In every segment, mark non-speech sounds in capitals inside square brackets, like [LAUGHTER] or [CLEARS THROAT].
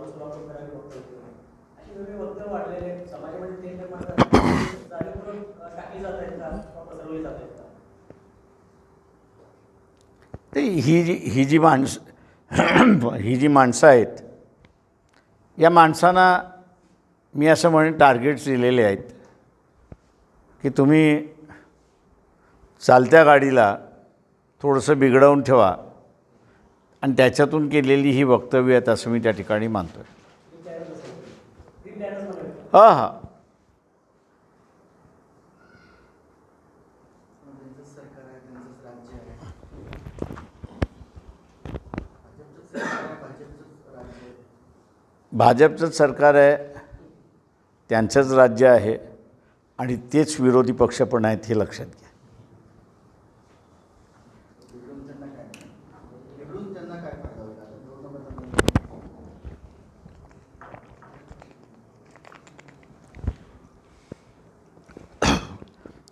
माणूस सोलापूर करावी वक्तव्य अशी वेगवेगळे वक्तव्य वाढलेले समाजामध्ये ते निर्माण जाणीवपूर्वक, टाकली जात आहेत का? पसरवली जात आहेत का? ते ही जी ही जी माणसं [CLEARS THROAT] ही जी माणसं आहेत या माणसांना मी असं म्हणेन टार्गेट्स दिलेले आहेत. की तुम्ही चालत्या गाडीला थोडंसं बिघडवून ठेवा. आणि त्याच्यातून केलेली ही वक्तव्य आहेत असं मी त्या ठिकाणी मानतो आहे हां हां. भाजपचंच सरकार आहे त्यांचंच राज्य आहे आणि तेच विरोधी पक्ष पण आहेत हे लक्षात घ्या बिघडून त्यांना काय बिघडून त्यांना काय फायदा होईल आता दोन नंबर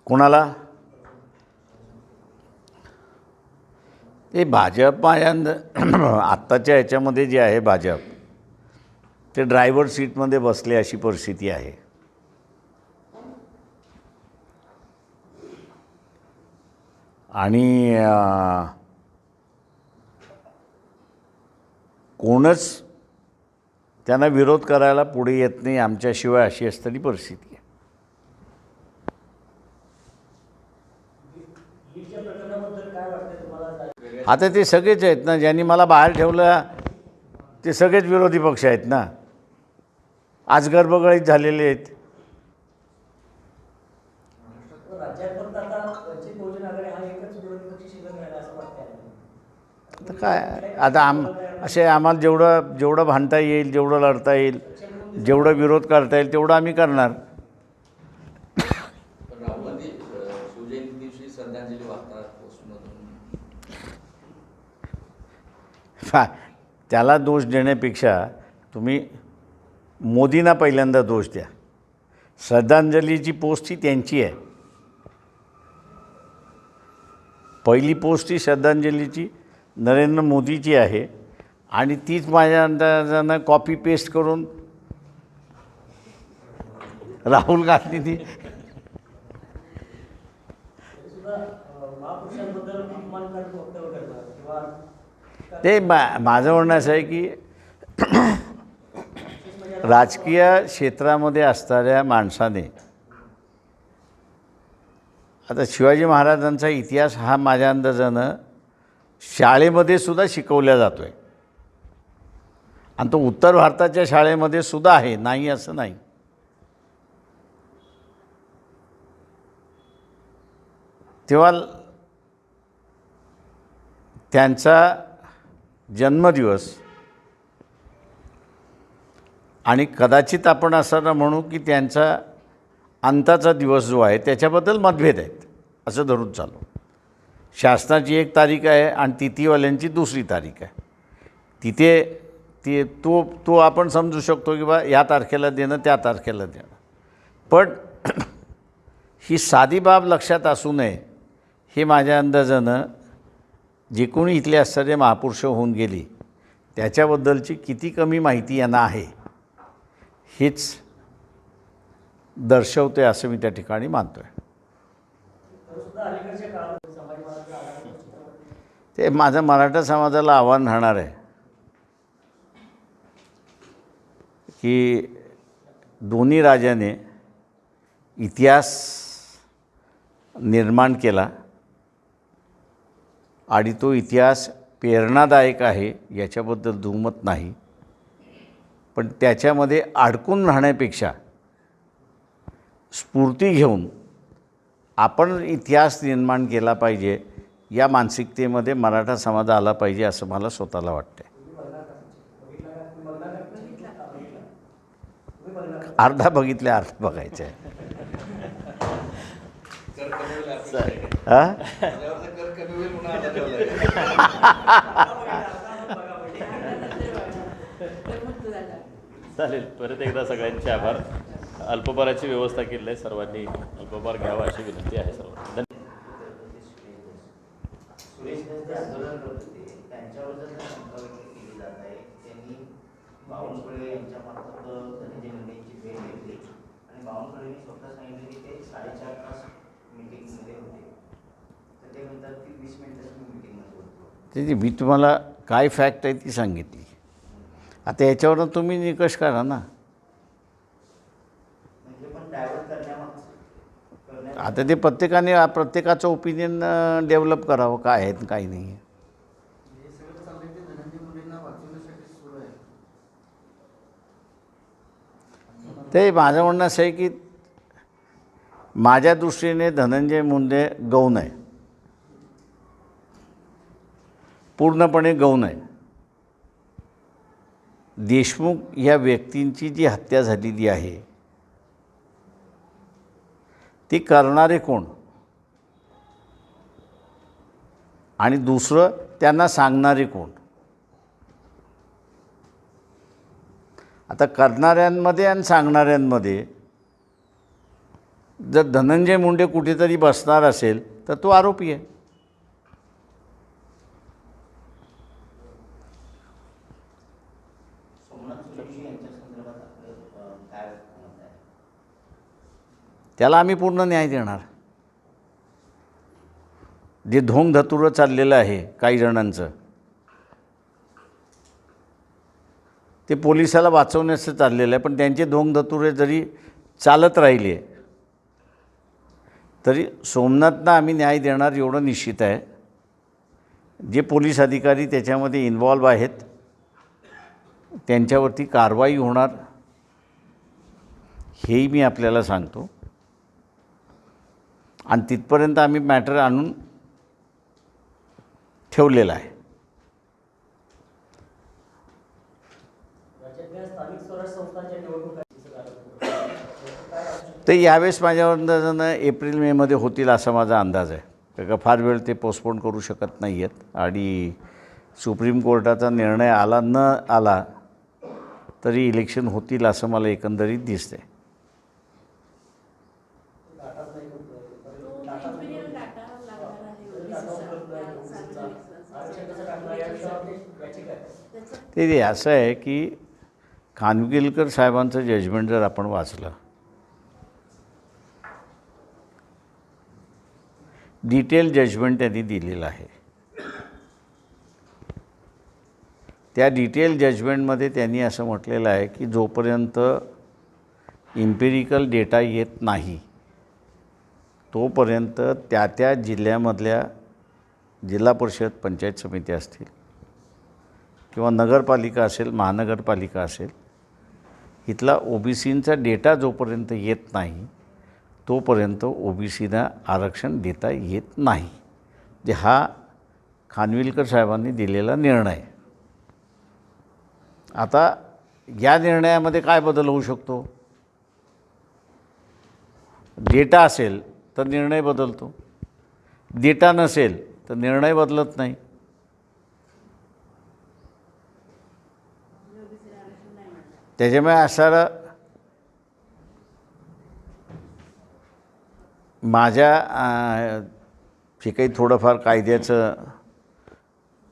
कोणाला? ते भाजप माझ्या आत्ताच्या ह्याच्यामध्ये जे आहे भाजप ते ड्रायव्हर सीटमध्ये बसले अशी परिस्थिती आहे. आणि कोणच त्यांना विरोध करायला पुढे येत नाही आमच्याशिवाय अशी असतली परिस्थिती आहे लीगच्या प्रकरणाबद्दल काय वाटतंय तुम्हाला आता ते सगळेच आहेत ना ज्यांनी मला बाहेर ठेवलं ते सगळेच विरोधी पक्ष आहेत ना. आज गर्भगळीत झालेले आहेत. आता काय आता आम असे आम्हाला जेवढं जेवढं भांडता येईल जेवढं लढता येईल जेवढं विरोध करता येईल तेवढं आम्ही करणार. फा त्याला दोष देण्यापेक्षा तुम्ही मोदींना पहिल्यांदा दोष द्या. श्रद्धांजलीची पोस्ट ही त्यांची आहे. पहिली पोस्ट ही श्रद्धांजलीची नरेंद्र मोदीची आहे आणि तीच माझ्या अंदाजानं कॉपी पेस्ट करून राहुल गांधी ती महापुरुषांबद्दल अपमानकारक वक्तव्य किंवा ते मा माझं म्हणणं असं आहे की [CLEARS THROAT] राजकीय क्षेत्रामध्ये असणाऱ्या माणसाने आता शिवाजी महाराजांचा इतिहास हा माझ्या अंदाजानं शाळेमध्ये सुद्धा शिकवला जातो आहे आणि तो उत्तर भारताच्या शाळेमध्ये सुद्धा आहे नाही असं नाही. तेव्हा त्यांचा जन्मदिवस. आणि कदाचित आपण असं ना म्हणू की त्यांचा अंताचा दिवस जो आहे त्याच्याबद्दल मतभेद आहेत. असं धरून चालू. शासनाची एक तारीख आहे आणि तिथीवाल्यांची दुसरी तारीख आहे. तिथे ती तो तो आपण समजू शकतो की बा या तारखेला देणं त्या तारखेला देणं. पण [CLEARS THROAT] ही साधी बाब लक्षात असू नये हे माझ्या अंदाजानं जे कोणी इथले आश्चर्य महापुरुष होऊन गेली त्याच्याबद्दलची किती कमी माहिती यांना आहे हेच दर्शवते असं मी त्या ठिकाणी मानतो आहे ते माझं मराठा समाजाला आव्हान राहणार आहे की दोन्ही राजाने इतिहास निर्माण केला. आणि तो इतिहास प्रेरणादायक आहे याच्याबद्दल दुमत नाही. पण त्याच्यामध्ये अडकून राहण्यापेक्षा स्फूर्ती घेऊन आपण इतिहास निर्माण केला पाहिजे या मानसिकतेमध्ये मराठा समाज आला पाहिजे असं मला स्वतःला वाटतं अर्धा बघितल्या अर्धा बघायचं आहे. हां? चालेल परत एकदा सगळ्यांचे आभार. अल्पभाराची व्यवस्था केली आहे सर्वांनी. अल्पभार घ्यावा अशी विनंती आहे सर्वांना. बावनकुळे यांच्या मार्फत धनंजय मुंडे भेट घेतली आणि बावनकुळेंनी स्वतः सांगितले की ते साडेचार तास मिटिंगमध्ये होते. ते म्हणतात की वीस मिनिटाची मी तुम्हाला काय फॅक्ट आहे ती सांगितली. आता याच्यावरनं तुम्ही निकष करा ना. म्हणजे पण डायव्हर्ट करण्यामागचं. करण्या आता ते प्रत्येकाने प्रत्येकाचं ओपिनियन डेव्हलप करावं काय आहे आणि काय नाही आहे. हे सगळं चाललंय ते धनंजय मुंडेंना वाचवण्यासाठी सुरू आहे. ते माझं म्हणणं असं आहे की माझ्या दृष्टीने धनंजय मुंडे गौण आहे. पूर्णपणे गौण आहे. देशमुख ह्या व्यक्तींची जी हत्या झालेली आहे ती करणारे कोण? आणि दुसरं त्यांना सांगणारे कोण? आता करणाऱ्यांमध्ये आणि सांगणाऱ्यांमध्ये जर धनंजय मुंडे कुठेतरी बसणार असेल तर तो आरोपी आहे. त्याला आम्ही पूर्ण न्याय देणार. जे धोंग धतुरं चाललेलं आहे काही जणांचं ते पोलिसाला वाचवण्याचं चाललेलं आहे पण त्यांचे धोंग धतुरे जरी चालत राहिले तरी सोमनाथना आम्ही न्याय देणार एवढं निश्चित आहे. जे पोलीस अधिकारी त्याच्यामध्ये इन्वॉल्व आहेत त्यांच्यावरती कारवाई होणार हेही मी आपल्याला सांगतो. आणि तिथपर्यंत आम्ही मॅटर आणून ठेवलेला आहे? ते यावेळेस माझ्या अंदाजानं एप्रिल मेमध्ये होतील असा माझा अंदाज आहे. का फार वेळ ते पोस्टपोन करू शकत नाही आहेत आणि सुप्रीम कोर्टाचा निर्णय आला न आला तरी इलेक्शन होतील असं मला एकंदरीत दिसते डाटाच नाही होत. तो डाटा नाही इंजिनियर होत. डाटा लागणार आहे डाटा उपलब्ध नाही. OBC चा. आरक्षण कसं टाकणार या विषयावरती याचिका आहे. त्याचं ते असं आहे की खानविलकर साहेबांचं जजमेंट जर आपण वाचलं डिटेल जजमेंट त्यांनी दिलेलं आहे. त्या डिटेल जजमेंटमध्ये त्यांनी असं म्हटलेलं आहे की जोपर्यंत इम्पेरिकल डेटा येत नाही तोपर्यंत त्या त्या जिल्ह्यामधल्या जिल्हा परिषद पंचायत समिती असतील किंवा नगरपालिका असेल महानगरपालिका असेल इथला ओ बी सींचा डेटा जोपर्यंत येत नाही तोपर्यंत ओ बी सीना आरक्षण देता येत नाही. जे हा खानविलकर साहेबांनी दिलेला निर्णय. आता या निर्णयामध्ये काय बदल होऊ शकतो? डेटा असेल तर निर्णय बदलतो. डेटा नसेल तर निर्णय बदलत नाही. त्याच्यामुळे असणारा माझ्या जे काही थोडंफार कायद्याचं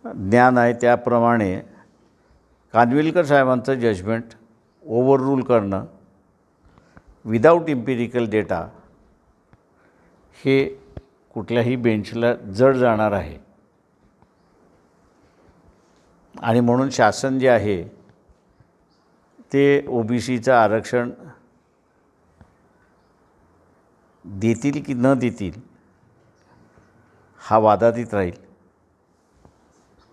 ज्ञान आहे त्याप्रमाणे कानविलकर साहेबांचं जजमेंट ओव्हररूल करणं विदाऊट इम्पिरिकल डेटा हे कुठल्याही बेंचला जड जाणार आहे. आणि म्हणून शासन जे आहे ते ओ बी सीचं आरक्षण देतील की न देतील हा वादातीत राहील.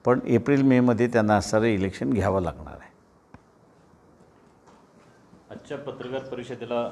पण एप्रिल मेमध्ये त्यांना असणारं इलेक्शन घ्यावं लागणार आहे. आजच्या पत्रकार परिषदेला